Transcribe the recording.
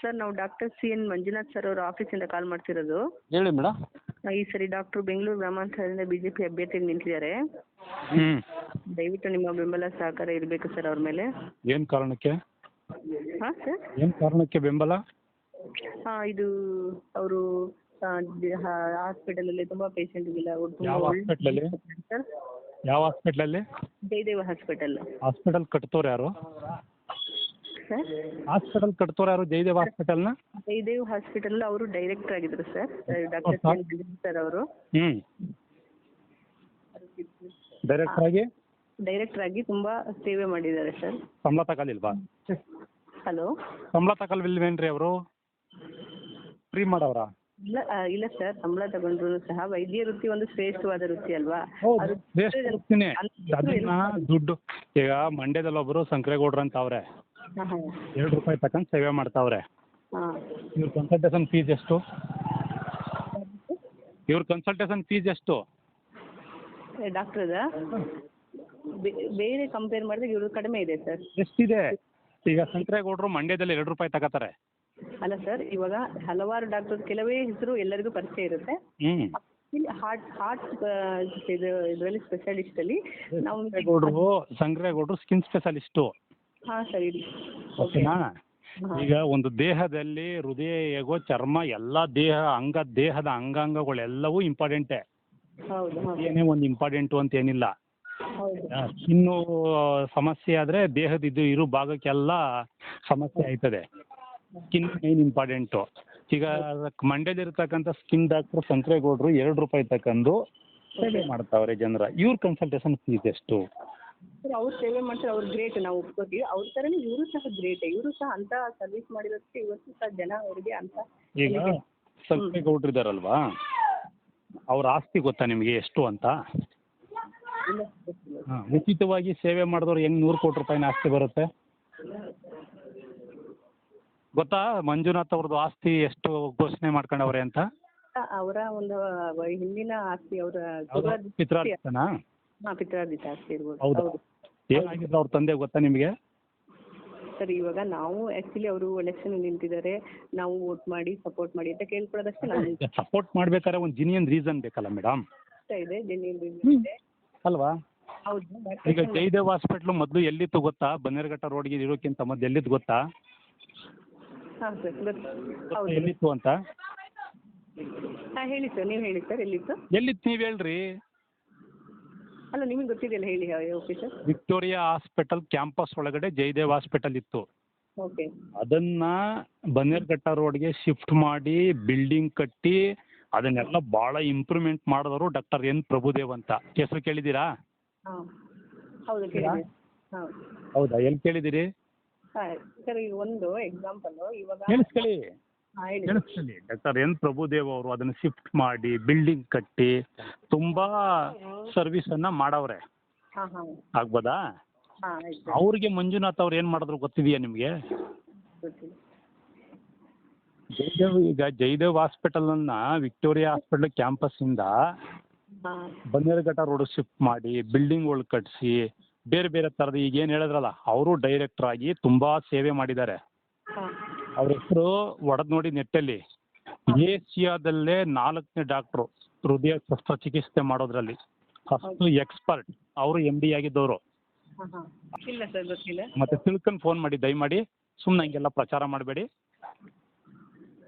Sir ನಾವು doctor C N Manjunath sir ಅವರ ಆಫೀಸಿಂದ ಕಾಲ್ ಮಾಡ್ತಿರೋದು. ಹೇಳಿ ಮೇಡಮ್ ಈ ಸರಿ ಡಾಕ್ಟರ್ ಬೆಂಗಳೂರು ಗ್ರಾಮಾಂತರದಿಂದ ಬಿ ಜೆ ಪಿ ಅಭ್ಯರ್ಥಿಗೆ ನಿಂತಿದ್ದಾರೆ. ಹ್ಞೂ ದಯವಿಟ್ಟು ನಿಮ್ಮ ಬೆಂಬಲ ಸಹಕಾರ ಇರಬೇಕು ಸರ್ ಅವ್ರ ಮೇಲೆ. ಏನು ಕಾರಣಕ್ಕೆ? ಹಾ ಸರ್? ಏನು ಕಾರಣಕ್ಕೆ ಬೆಂಬಲ? ಹಾ ಇದು ಅವರು ಹಾಸ್ಪಿಟಲಲ್ಲಿ ತುಂಬ ಪೇಷಂಟ್ ತುಂಬ ಯಾವ ಹಾಸ್ಪಿಟಲ್ ಹಾಸ್ಪಿಟ್ಲಲ್ಲಿ? ಸರ್. ಯಾವ ಹಾಸ್ಪಿಟ್ಲಲ್ಲಿ? ಜಯದೇವ ಹಾಸ್ಪಿಟಲ್. ಹಾಸ್ಪಿಟಲ್ ಕಟ್ತವ್ರು ಯಾರು? ಸರ್? ಹಾಸ್ಪಿಟಲ್ ಕಟ್ತೋರು ಯಾರು? ಜಯದೇವ್ ಹಾಸ್ಪಿಟಲ್ನ? ಜಯದೇವ್ ಹಾಸ್ಪಿಟಲ್ ಅವರು ಡೈರೆಕ್ಟರ್ ಆಗಿದ್ರು ಸರ್. ಡಾಕ್ಟರ್? ಸರ್ ಅವರು. ಹ್ಞೂ ಡೈರೆಕ್ಟರ್ ಆಗಿ? ಡೈರೆಕ್ಟರ್ ಆಗಿ ತುಂಬಾ ಸೇವೆ ಮಾಡಿದ್ದಾರೆ ಸರ್. ಸಂಬಳ ತಗೊಳ್ಳಿಲ್ವಾ? ಹಲೋ? ಸಂಬಳ ತಗೊಳ್ವಿಲ್ವೇನ್ರಿ ಅವರು? ಫ್ರೀ ಮಾಡವ್ರಾ? ಇಲ್ಲ ಆ, ಇಲ್ಲ ಸರ್. ಸಂಬಳ ತಗೊಂಡ್ರು ಸಹ. ವೈದ್ಯ ವೃತ್ತಿ ಒಂದು ಶ್ರೇಷ್ಠವಾದ ವೃತ್ತಿ ಅಲ್ವಾ? ಹೌದು ಅದು ಅದನ್ನ ದುಡ್ಡು ಈಗ ಮಂಡ್ಯದಲ್ಲಿ ಒಬ್ರು ಸಂಕ್ರೇಗೌಡ್ರು ಅಂತ ಅವ್ರೆ. ಹಾಂ ಹಾಂ. ಎರಡು ರೂಪಾಯಿ ತಗೊಂಡು ಸೇವೆ ಮಾಡ್ತಾವ್ರೆ. ಹಾಂ. ಇವ್ರ ಕನ್ಸಲ್ಟೇಷನ್ ಫೀಸ್ ಎಷ್ಟು? ಇವ್ರ ಕನ್ಸಲ್ಟೇಷನ್ ಫೀಸ್ ಎಷ್ಟು? ಡಾಕ್ಟ್ರದ ಬೇರೆ ಕಂಪೇರ್ ಮಾಡಿದ್ರೆ ಇವ್ರದ್ದು ಕಡಿಮೆ ಇದೆ ಸರ್. ಎಷ್ಟಿದೆ? ಈಗ ಸಂಕ್ರೇಗೌಡರು ಮಂಡ್ಯದಲ್ಲಿ ಎರಡು ರೂಪಾಯಿ ತಗೋತಾರೆ. ಅಲ್ಲ ಸರ್ ಇವಾಗ ಹಲವಾರು ಡಾಕ್ಟರ್ ಕೆಲವೇ ಹೆಸರು ಎಲ್ಲರಿಗೂ ಪರಿಚಯ ಇರುತ್ತೆ. ಹ್ಞೂ ಇಲ್ಲಿ ಹಾರ್ಟ್ ಹಾರ್ಟ್ ಇದು ಇದರಲ್ಲಿ ಸ್ಪೆಷಲಿಸ್ಟಲ್ಲಿ ನಾವು ಸಂಕ್ರೇಗೌಡರು ಸ್ಕಿನ್ ಸ್ಪೆಷಲಿಸ್ಟು ಹಾಂ ಸರ್ ಇಡಿ. ಓಕೆನಾ ಈಗ ಒಂದು ದೇಹದಲ್ಲಿ ಹೃದಯ ಹೇಗೋ ಚರ್ಮ ಎಲ್ಲ ದೇಹ ಅಂಗ ದೇಹದ ಅಂಗಾಂಗಗಳೆಲ್ಲವೂ ಇಂಪಾರ್ಟೆಂಟೇ ಹೌದು ಹೌದು. ಏನೇ ಒಂದು ಇಂಪಾರ್ಟೆಂಟು ಅಂತ ಏನಿಲ್ಲ. ಹೌದು. ಸ್ಕಿನ್ನು ಸಮಸ್ಯೆ ಆದ್ರೆ ದೇಹದ ಇದು ಇರೋ ಭಾಗಕ್ಕೆಲ್ಲ ಸಮಸ್ಯೆ ಆಯ್ತದೆ. ಸ್ಕಿನ್ ಮೇನ್ ಇಂಪಾರ್ಟೆಂಟು ಈಗ ಮಂಡ್ಯದಲ್ಲಿರ್ತಕ್ಕಂಥ ಸ್ಕಿನ್ ಡಾಕ್ಟರ್ ಸಂಕ್ರೇಗೌಡರು ಎರಡು ರೂಪಾಯಿ ತಗೊಂಡು ಸೇವೆ ಮಾಡ್ತಾವ್ರೆ ಜನರ. ಇವ್ರ ಕನ್ಸಲ್ಟೇಷನ್ ಫೀಸ್ ಎಷ್ಟು? ಸರ್ ಅವ್ರು ಸೇವೆ ಮಾಡ್ತಾರೆ ಅವ್ರು ಗ್ರೇಟ್ ನಾವು ಒಪ್ಕೋತೀವಿ. ಅವ್ರ ಥರನೇ ಇವರು ಸಹ ಗ್ರೇಟ್ ಇವರು ಸಹ ಅಂತ ಸರ್ವಿಸ್ ಮಾಡಿರೋದಕ್ಕೆ ಇವತ್ತು ಸಹ ಜನ ಅವರಿಗೆ ಅಂತ ಈಗ ಸಂಕ್ರೇಗೌಡರು ಇದಾರಲ್ವಾ ಅವ್ರ ಆಸ್ತಿ ಗೊತ್ತಾ ನಿಮಗೆ ಎಷ್ಟು ಅಂತ? ಇಲ್ಲ. ಗೊತ್ತಿಲ್ಲ. ಹಾಂ ಉಚಿತವಾಗಿ ಸೇವೆ ಮಾಡಿದವ್ರು ಹೆಂಗ್ ನೂರು ಕೋಟಿ ರೂಪಾಯಿನ ಆಸ್ತಿ ಬರುತ್ತೆ? ಗೊತ್ತಾ ಮಂಜುನಾಥ್ ಅವ್ರದ್ದು ಆಸ್ತಿ ಎಷ್ಟು ಘೋಷಣೆ ಮಾಡ್ಕೊಂಡವ್ರೆ ಅಂತ? ಅವರ ಒಂದು ವ- ಹಿಂದಿನ ಆಸ್ತಿ ಅವರ ಪಿತ್ರಾರ್ಜಿತನಾ ಹಾಂ ಪಿತ್ರಾರ್ಜಿತ ಆಸ್ತಿ ಇರ್ಬೋದು ಹೌದಾ? ಹೌದು. ಏನಾಗಿದ್ರು ಅವ್ರ ತಂದೆ ಗೊತ್ತಾ ನಿಮಗೆ? ಸರ್ ಇವಾಗ ನಾವು ಆ್ಯಕ್ಚುಲಿ ಅವರು ಎಲೆಕ್ಷನ್ ನಿಂತಿದ್ದಾರೆ. ನಾವು ವೋಟ್ ಮಾಡಿ ಸಪೋರ್ಟ್ ಮಾಡಿ ಅಂತ ಕೇಳ್ಕೊಳ್ಳೋದಷ್ಟೇ ಈಗ ಸಪೋರ್ಟ್ ಮಾಡ್ಬೇಕಾದ್ರೆ ಒಂದು ಜಿನಿಯನ್ ರೀಸನ್ ಬೇಕಲ್ಲ ಮೇಡಮ್ ಇಷ್ಟ ಇದೆ ಜೆನ್ಯೂನ್ ಇದೆ. ಅಲ್ವಾ? ಹೌದು but ಈಗ ಜಯದೇವ್ ಹಾಸ್ಪಿಟ್ಲು ಮೊದಲು ಎಲ್ಲಿತ್ತು ಗೊತ್ತಾ? ಬನ್ನೇರುಘಟ್ಟ ರೋಡ್ಗೆ ಇರೋಕ್ಕಿಂತ ಮೊದಲು ಎಲ್ಲಿತ್ತು ಗೊತ್ತಾ? ಹಾಂ ಸರ್ ಗೊತ್ತು. ಹೌದು. ಎಲ್ಲಿತ್ತು ಅಂತ? ಹಾಂ ಹೇಳಿ ಸರ್ ನೀವು ಹೇಳಿ ಸರ್ ಎಲ್ಲಿತ್ತು? ಎಲ್ಲಿತ್ತು ನೀವು ಹೇಳ್ರಿ? ಅಲ್ಲ ನಿಮಗೆ ಗೊತ್ತಿದೆಯಲ್ಲ ಹೇಳಿ ವಿಕ್ಟೋರಿಯಾ ಹಾಸ್ಪಿಟಲ್ ಕ್ಯಾಂಪಸ್ ಒಳಗಡೆ ಜಯದೇವ್ ಹಾಸ್ಪಿಟಲ್ ಇತ್ತು. ಓಕೆ. ಅದನ್ನ ರೋಡ್ ರೋಡ್ಗೆ ಶಿಫ್ಟ್ ಮಾಡಿ ಬಿಲ್ಡಿಂಗ್ ಕಟ್ಟಿ ಅದನ್ನೆಲ್ಲ ಭಾಳ ಇಂಪ್ರೂವ್ಮೆಂಟ್ ಮಾಡಿದವರು ಡಾಕ್ಟರ್ ಎನ್ ಪ್ರಭುದೇವ್ ಅಂತ. ಹೆಸರು ಕೇಳಿದ್ದೀರಾ? ಹಾಂ. ಹೌದು ಕೇಳಿದೆ. ಹಾಂ ಹೌದಾ ಎಲ್ಲಿ ಕೇಳಿದಿರಿ ಹಾಂ ಸರ್ ಈಗ ಒಂದು ಎಕ್ಸಾಂಪಲ್ ಇವಾಗ ಕೇಳಿಸ್ಕೊಳ್ಳಿ ಹಾಂ ಹೇಳಿ. ಡಾಕ್ಟರ್ ಎನ್ ಪ್ರಭುದೇವ್ ಅವರು ಅದನ್ನು ಶಿಫ್ಟ್ ಮಾಡಿ ಬಿಲ್ಡಿಂಗ್ ಕಟ್ಟಿ ತುಂಬಾ ಸರ್ವಿಸ್ ಅನ್ನ ಮಾಡವ್ರೆ. ಹಾಂ ಹಾಂ. ಆಗ್ಬೋದಾ? ಹಾಂ ಆಯ್ತು. ಅವ್ರಿಗೆ ಮಂಜುನಾಥ್ ಅವ್ರು ಏನು ಮಾಡಿದ್ರು ಗೊತ್ತಿದೆಯಾ ನಿಮಗೆ? ಗೊತ್ತಿಲ್ಲ. ಜಯದೇವ್ ಈಗ ಜಯದೇವ್ ಹಾಸ್ಪಿಟಲನ್ನ ವಿಕ್ಟೋರಿಯಾ ಹಾಸ್ಪಿಟಲ್ ಕ್ಯಾಂಪಸ್ಸಿಂದ ಇಂದ ಬನ್ನೇರುಘಟ್ಟ ರೋಡ್ ಶಿಫ್ಟ್ ಮಾಡಿ ಬಿಲ್ಡಿಂಗ್ಗಳು ಕಟ್ಟಿಸಿ ಬೇರೆ ಬೇರೆ ಥರದ ಈಗ ಏನು ಹೇಳಿದ್ರಲ್ಲ ಅವರು ಡೈರೆಕ್ಟರ್ ಆಗಿ ತುಂಬ ಸೇವೆ ಮಾಡಿದ್ದಾರೆ. ಹಾಂ. ಅವ್ರ ಹೆಸರು ಒಡೆದು ನೋಡಿ ನೆಟ್ಟಲ್ಲಿ. ಏಷ್ಯಾದಲ್ಲೇ ನಾಲ್ಕನೇ ಡಾಕ್ಟ್ರು ಹೃದಯ ಶಸ್ತ್ರಚಿಕಿತ್ಸೆ ಮಾಡೋದ್ರಲ್ಲಿ. ಫಸ್ಟ್ ಎಕ್ಸ್ಪರ್ಟ್ ಅವರು ಎಂ ಡಿ ಆಗಿದ್ದವರು. ಹಾಂ ಹಾಂ. ಇಲ್ಲ ಸರ್ ಗೊತ್ತಿಲ್ಲ. ಮತ್ತೆ ತಿಳ್ಕೊಂಡು ಫೋನ್ ಮಾಡಿ ದಯಮಾಡಿ ಸುಮ್ಮನೆ ಹಂಗೆಲ್ಲ ಪ್ರಚಾರ ಮಾಡಬೇಡಿ.